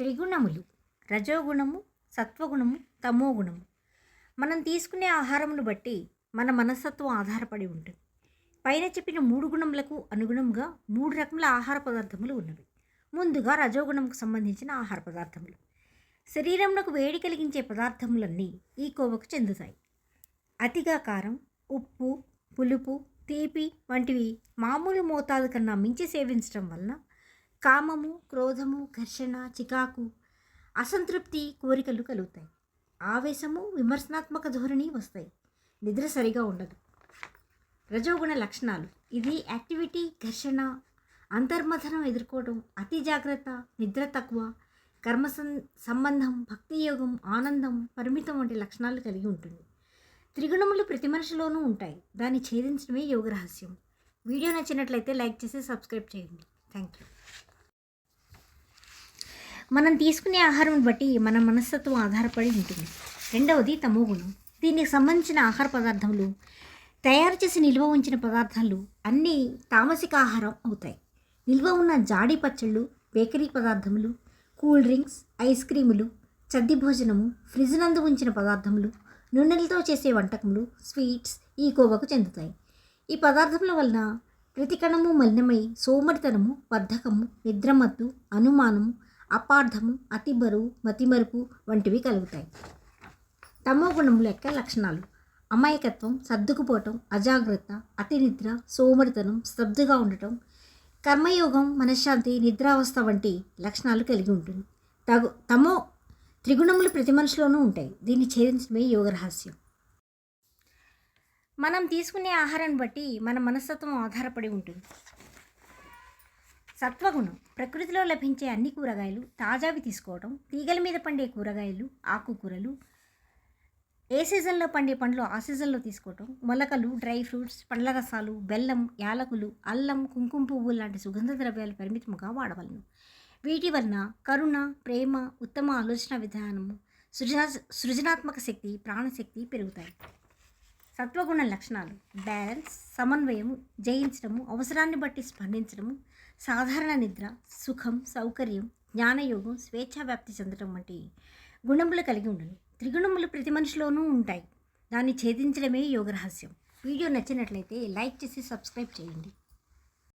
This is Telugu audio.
త్రిగుణములు. రజోగుణము సత్వగుణము తమోగుణము. మనం తీసుకునే ఆహారమును బట్టి మన మనస్తత్వం ఆధారపడి ఉంటుంది. పైన చెప్పిన మూడు గుణములకు అనుగుణంగా మూడు రకముల ఆహార పదార్థములు ఉన్నవి. ముందుగా రజోగుణంకు సంబంధించిన ఆహార పదార్థములు. శరీరంలో వేడి కలిగించే పదార్థములన్నీ ఈ కోవకు చెందుతాయి. అతిగా కారం ఉప్పు పులుపు తీపి వంటివి మామూలు మోతాదు కన్నా మించి సేవించడం వలన కామము క్రోధము ఘర్షణ చికాకు అసంతృప్తి కోరికలు కలుగుతాయి. ఆవేశము విమర్శనాత్మక ధోరణి వస్తాయి. నిద్ర సరిగా ఉండదు. రజోగుణ లక్షణాలు. ఇది యాక్టివిటీ ఘర్షణ అంతర్మథనం ఎదుర్కోవడం అతి జాగ్రత్త నిద్ర తక్కువ కర్మ సం- సంబంధం భక్తి యోగం ఆనందం పరిమితం వంటి లక్షణాలు కలిగి ఉంటుంది. త్రిగుణములు ప్రతి మనిషిలోనూ ఉంటాయి. దాన్ని ఛేదించడమే యోగ రహస్యం. వీడియో నచ్చినట్లయితే లైక్ చేసి సబ్స్క్రైబ్ చేయండి. థ్యాంక్ యూ మనం తీసుకునే ఆహారం బట్టి మన మనస్తత్వం ఆధారపడి ఉంటుంది. రెండవది తమో గుణం. దీనికి సంబంధించిన ఆహార పదార్థములు తయారు చేసి నిల్వ ఉంచిన పదార్థాలు అన్నీ తామసిక ఆహారం అవుతాయి. నిల్వ ఉన్న జాడి పచ్చళ్ళు బేకరీ పదార్థములు కూల్ డ్రింక్స్ ఐస్ క్రీములు చద్ది భోజనము ఫ్రిడ్జ్ నందు ఉంచిన పదార్థములు నూనెలతో చేసే వంటకములు స్వీట్స్ ఈ కోవకు చెందుతాయి. ఈ పదార్థముల వలన ప్రతి కణము మలినమై సోమరితనము బద్ధకము నిద్రమత్తు అనుమానము అపార్థము అతి బరువు మతిమరుపు వంటివి కలుగుతాయి. తమో గుణముల యొక్క లక్షణాలు. అమాయకత్వం సర్దుకుపోవటం అజాగ్రత్త అతి నిద్ర సోమరితనం స్తబ్దుగా ఉండటం కర్మయోగం మనశ్శాంతి నిద్రావస్థ వంటి లక్షణాలు కలిగి ఉంటుంది. తగు తమో త్రిగుణములు ప్రతి మనిషిలోనూ ఉంటాయి. దీన్ని ఛేదించడమే యోగ రహస్యం. మనం తీసుకునే ఆహారాన్ని బట్టి మన మనస్తత్వం ఆధారపడి ఉంటుంది. సత్వగుణం. ప్రకృతిలో లభించే అన్ని కూరగాయలు తాజావి తీసుకోవడం తీగల మీద పండే కూరగాయలు ఆకుకూరలు ఏ సీజన్లో పండే పండ్లు ఆ సీజన్లో తీసుకోవటం మొలకలు డ్రై ఫ్రూట్స్ పండ్ల రసాలు బెల్లం యాలకులు అల్లం కుంకుమ పువ్వు లాంటి సుగంధ ద్రవ్యాలు పరిమితముగా వాడవలను. వీటి వలన కరుణ ప్రేమ ఉత్తమ ఆలోచన విధానము సృజనా సృజనాత్మక శక్తి ప్రాణశక్తి పెరుగుతాయి. సత్వగుణ లక్షణాలు. బ్యాలెన్స్ సమన్వయము జయించడము అవసరాన్ని బట్టి స్పందించడము సాధారణ నిద్ర సుఖం సౌకర్యం జ్ఞానయోగం స్వేచ్ఛా వ్యాప్తి చెందడం వంటి గుణములు కలిగి ఉండను. త్రిగుణములు ప్రతి మనిషిలోనూ ఉంటాయి. దాన్ని ఛేదించడమే యోగ రహస్యం వీడియో నచ్చినట్లయితే లైక్ చేసి సబ్స్క్రైబ్ చేయండి.